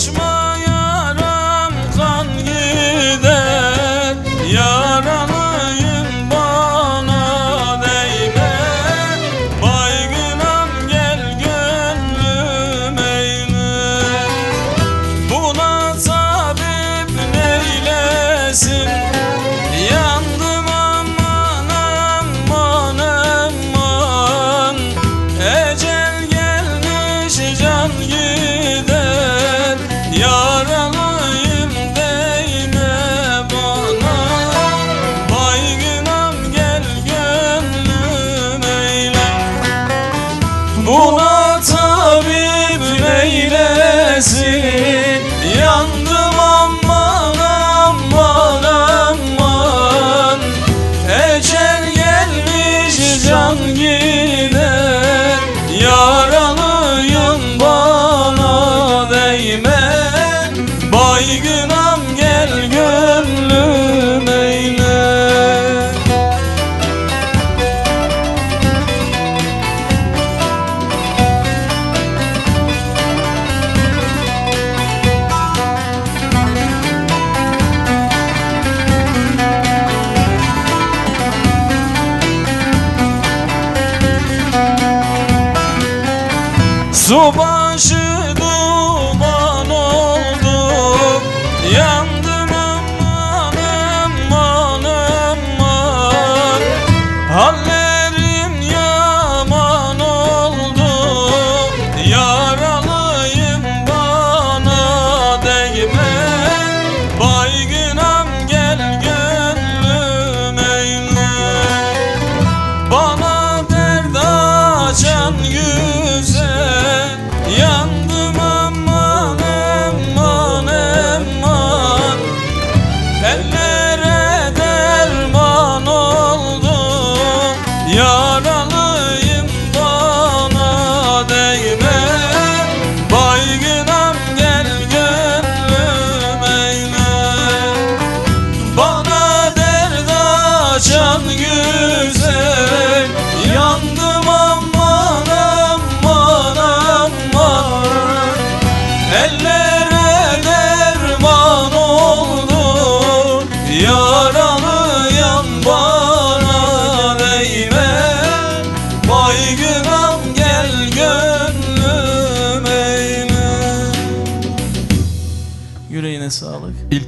much more. Buna tabip neylesin Yandım aman aman aman. Ecel gelmiş can gibi. Su başı duman oldu. Yandım aman aman aman Allah sağlık. İlk